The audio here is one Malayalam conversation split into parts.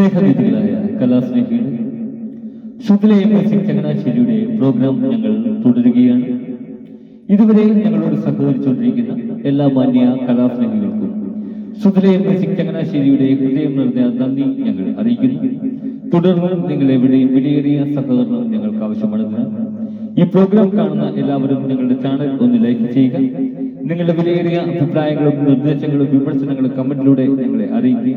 സ്നേഹനിധികളായ കലാസ്നേഹികളെ ശുക്ലയെ മ്യൂസിക് ചങ്ങനാശ്ശേരിയുടെ പ്രോഗ്രാം ഞങ്ങൾ തുടരുകയാണ്. ഇതുവരെ ഞങ്ങളോട് സഹകരിച്ചുകൊണ്ടിരിക്കുന്ന എല്ലാ മാന്യ കലാസ്നേഹികൾക്കും ശുക്ലയെ മ്യൂസിക് ചങ്ങനാശ്ശേരിയുടെ ഹൃദയം നിറഞ്ഞ നന്ദി ഞങ്ങൾ അറിയിക്കുന്നു. തുടർന്ന് എവിടെയും വിലയേറിയ സഹകരണം ഞങ്ങൾക്ക് ആവശ്യമാണെന്ന്. ഈ പ്രോഗ്രാം കാണുന്ന എല്ലാവരും നിങ്ങളുടെ ചാനൽ ഒന്ന് ലൈക്ക് ചെയ്യുക. നിങ്ങളുടെ വിലയേറിയ അഭിപ്രായങ്ങളും നിർദ്ദേശങ്ങളും വിമർശനങ്ങളും കമന്റിലൂടെ ഞങ്ങളെ അറിയിക്കുക.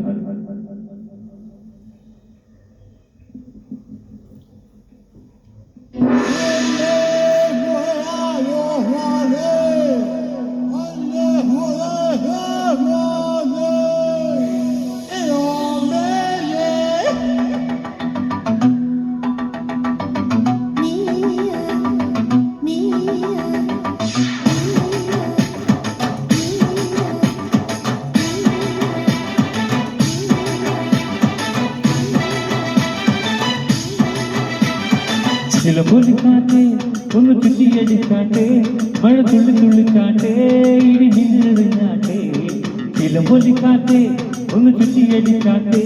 ചില പൊലിക്കാട്ടെ ഒന്ന് ചുറ്റിയടിക്കാട്ടെ മഴ തുള്ളി തുള്ളിക്കാട്ടെ ഇടി മിന്നറിഞ്ഞാട്ടെ ചില പൊലിക്കാട്ടെ ഒന്ന് ചുറ്റിയടിക്കാട്ടെ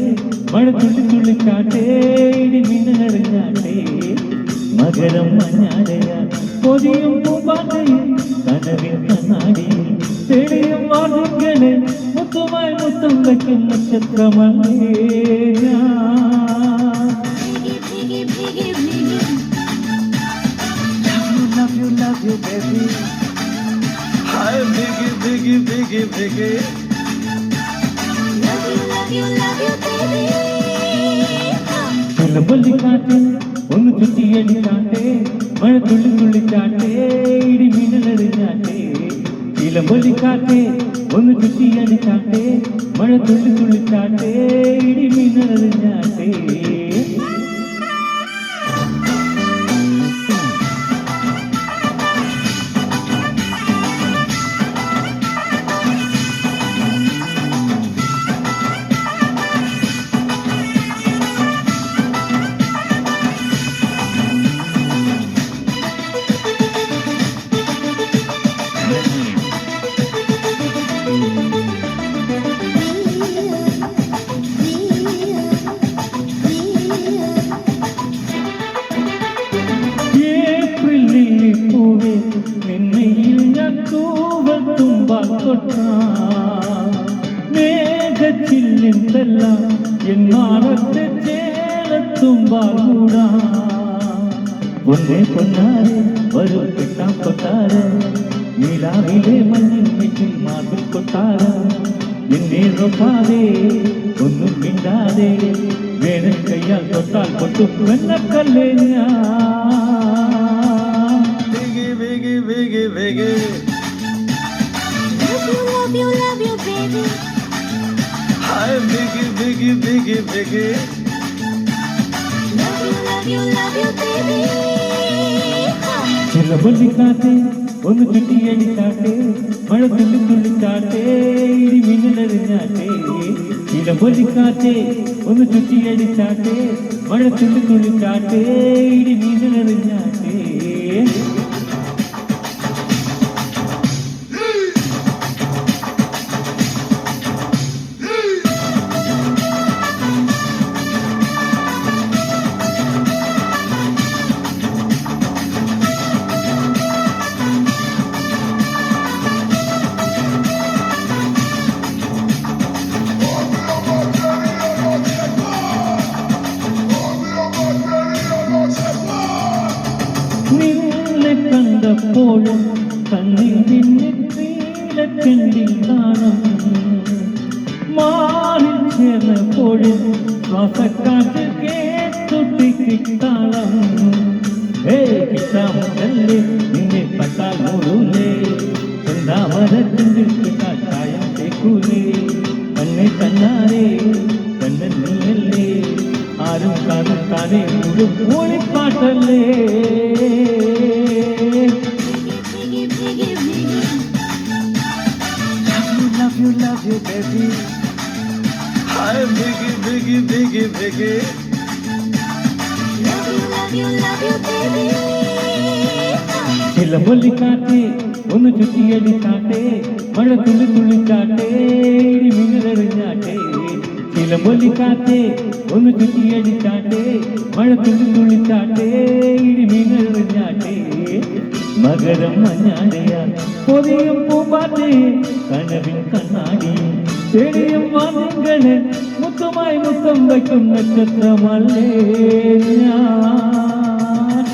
മഴ തുള്ളി തുള്ളിക്കാട്ടെ ഇടി മിന്നറിഞ്ഞാട്ടെ മകരം മഞ്ഞാടയ പൊതിയും പൂമ്പാറ്റയും കനവിൻ കണ്ണാടിയിൽ തെളിയും വാർദ്ധക്കളെ മുത്തമായി മുത്തം വയ്ക്കും നക്ഷത്രമല്ലേ ചിലമ്പൊല്ലിക്കാട്ടെ ഒന്ന് ചുറ്റിയടിക്കാട്ടെ മഴ തുള്ളി തുള്ളിച്ചാട്ടേ ഇടി മിന്നലെറിഞ്ഞാട്ടെ ചിലമ്പൊല്ലിക്കാട്ടെ ഒന്ന് ചുറ്റിയടിക്കാട്ടെ മഴ തുള്ളി തുള്ളിച്ചാട്ടേ ഇടി മിന്നലെറിഞ്ഞാട്ടെ നിന്നയിൽ ഞാൻ തൂവത്തുമ്പാൽ തൊട്ടാം. മേഘച്ചില്ലെന്തെല്ലാം എന്നാളത്തെ ചേലത്തുമ്പാൽ മൂടാം പൊന്നേ പൊന്നാരെ വരൂ കിട്ടാൻ കൊട്ടാര. നിലാവിലെ മഞ്ഞിൽ വെച്ചിൽ മാതിൽ കൊട്ടാര. എന്നെ നോക്കാതെ ഒന്നും മിണ്ടാതെ. വേനൽ കയ്യാൽ തൊട്ടാൽ പൊട്ടും വെണ്ണക്കല്ലേ ഞാൻ Biggie, Biggie. Hi, Biggie, Biggie, Biggie, Biggie. ചിലമ്പൊല്ലിക്കാട്ടെ ഒന്ന് ചുറ്റിയടിക്കാട്ടെ മഴ തുള്ളി തുള്ളിക്കാട്ടെ ഇടി മിന്നലെറിഞ്ഞാട്ടെ ചിലമ്പൊല്ലിക്കാട്ടെ ഒന്ന് ചുറ്റിയടിച്ചാട്ടെ മഴ തുള്ളി തുള്ളിക്കാട്ടെ ഇടി മിന്നലെറിഞ്ഞാട്ടെ നിന്നെ കണ്ടപ്പോഴും കണ്ണിൽ നിന്നെ നീലക്കണ്ണിൽ കാണും മാറി ചേർന്നപ്പോഴും ശ്വാസക്കാറ്റ് കേട്ടുട്ടി കിട്ടാളം ഏ കിട്ടാമല്ലേ നിന്നെ പട്ടാൽ മൂടൂലേ ചെന്താമരത്തിന്റെ കിട്ടാൽ ചായം തേക്കൂലേ കണ്ണെ കണ്ണാരേ കണ്ണൻ നീയല്ലേ? ആരും കാതും താനേ ഓളിപ്പാട്ടല്ലേ you, love you, baby. Hi, Biggie, Biggie, Biggie, Biggie. Love you, love you, love you, baby. ചിലമ്പൊല്ലി കാറ്റേ ഒന്ന് ചുറ്റിയടിച്ചാട്ടെ മഴ തുള്ളി തുള്ളിച്ചാട്ടെ മിന്നലെറിഞ്ഞാട്ടെ ചിലമ്പൊല്ലി കാറ്റേ ഒന്ന് ചുറ്റിയടിച്ചാട്ടെ മഴ തുള്ളി തുള്ളിച്ചാട്ടെ ഇടി മിന്നലെറിഞ്ഞാട്ടെ മകരം മഞ്ഞാടിയും പൊതിയും പൂമ്പാറ്റേ കനവിൻ കണ്ണാടി. ചെടിയും വാദ്യങ്ങളെ മുത്തുമായി മുത്തം വയ്ക്കും നക്ഷത്രമല്ലേ ഞാൻ.